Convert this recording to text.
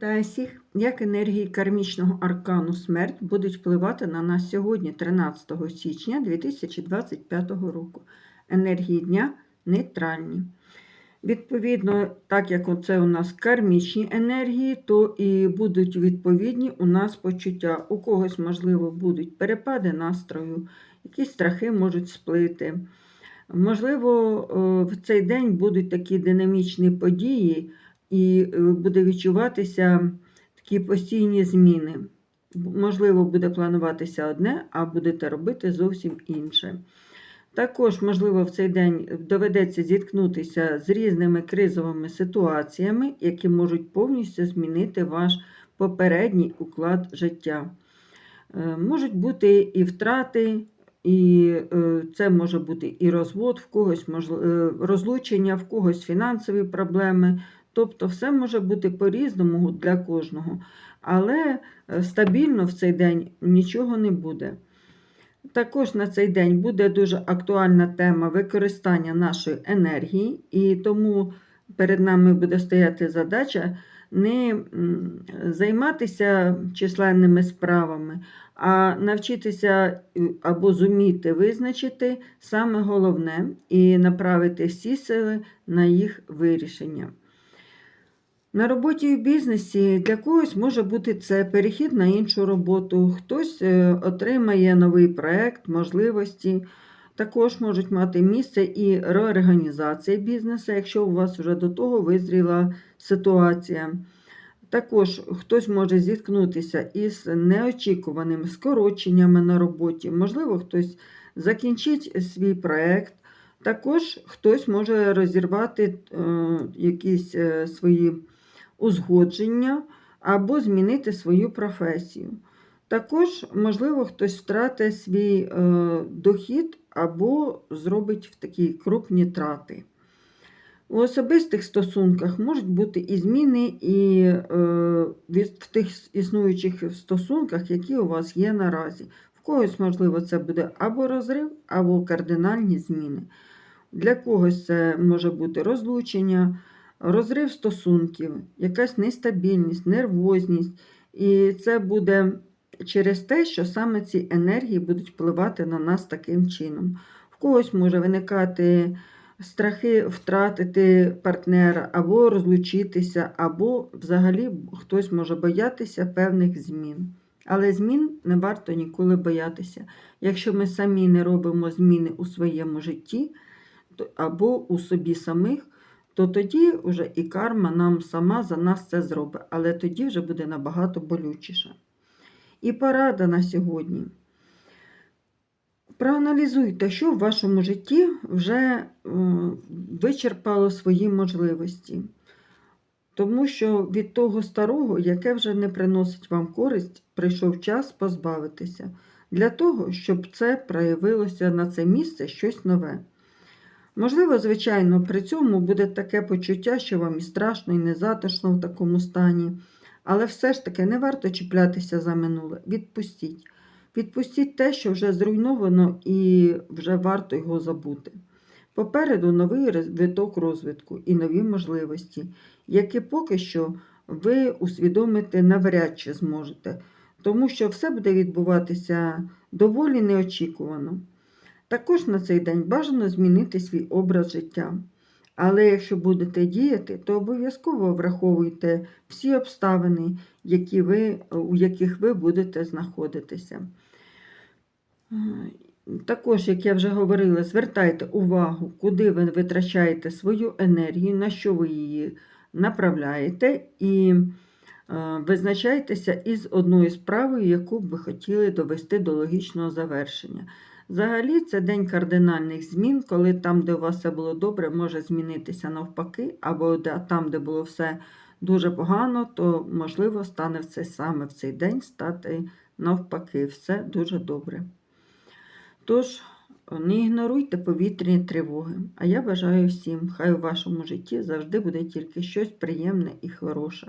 Та як енергії кармічного аркану смерть будуть впливати на нас сьогодні, 13 січня 2025 року. Енергії дня нейтральні. Відповідно, так як оце у нас кармічні енергії, то і будуть відповідні у нас почуття. У когось, можливо, будуть перепади настрою, якісь страхи можуть сплити. Можливо, е, в цей день будуть такі динамічні події, і е, буде відчуватися такі постійні зміни. Можливо, буде плануватися одне, а будете робити зовсім інше. Також, можливо, в цей день доведеться зіткнутися з різними кризовими ситуаціями, які можуть повністю змінити ваш попередній уклад життя. Е, Можуть бути і втрати, і е, це може бути і розвод, в когось розлучення, в когось фінансові проблеми. Тобто все може бути по-різному для кожного. Але е, стабільно в цей день нічого не буде. Також на цей день буде дуже актуальна тема використання нашої енергії, і тому перед нами буде стояти задача не займатися численними справами, а навчитися е, або зуміти визначити саме головне і направити всі сили на їх вирішення. На роботі і в бізнесі для когось може бути це перехід на іншу роботу, хтось е, отримає новий проект, можливості. Також можуть мати місце і реорганізація бізнесу, якщо у вас вже до того визріла ситуація. Також хтось може зіткнутися із неочікуваними скороченнями на роботі, можливо, хтось закінчить свій проект. Також хтось може розірвати е, якісь е, свої узгодження або змінити свою професію. Також, можливо, хтось втратить свій е, дохід або зробить в такі крупні трати. У особистих стосунках можуть бути і зміни і е, в тих існуючих стосунках, які у вас є наразі. В когось, можливо, це буде або розрив, або кардинальні зміни. Для когось це може бути розлучення, розрив стосунків, якась нестабільність, нервозність. І це буде через те, що саме ці енергії будуть впливати на нас таким чином. В когось може виникати страхи втратити партнера, або розлучитися, або взагалі хтось може боятися певних змін. Але змін не варто ніколи боятися. Якщо ми самі не робимо зміни у своєму житті або у собі самих, то тоді вже і карма нам сама за нас це зробить, але тоді вже буде набагато болючіше. І порада на сьогодні. Проаналізуйте, що в вашому житті вже е, вичерпало свої можливості. Тому що від того старого, яке вже не приносить вам користь, прийшов час позбавитися, для того, щоб це проявилося на це місце щось нове. Можливо, звичайно, при цьому буде таке почуття, що вам і страшно, і незатишно в такому стані. Але все ж таки не варто чіплятися за минуле. Відпустіть. Відпустіть те, що вже зруйновано, і вже варто його забути. Попереду новий виток розвитку і нові можливості, які поки що ви усвідомити навряд чи зможете, тому що все буде відбуватися доволі неочікувано. Також на цей день бажано змінити свій образ життя. Але якщо будете діяти, то обов'язково враховуйте всі обставини, які ви, у яких ви будете знаходитися. Також, як я вже говорила, звертайте увагу, куди ви витрачаєте свою енергію, на що ви її направляєте, і визначайтеся із одною справою, яку б ви хотіли довести до логічного завершення. Взагалі, це день кардинальних змін, коли там, де у вас все було добре, може змінитися навпаки, або там, де було все дуже погано, то можливо стане в цей саме в цей день стати навпаки, все дуже добре. Тож, не ігноруйте повітряні тривоги. А я бажаю всім, хай у вашому житті завжди буде тільки щось приємне і хороше.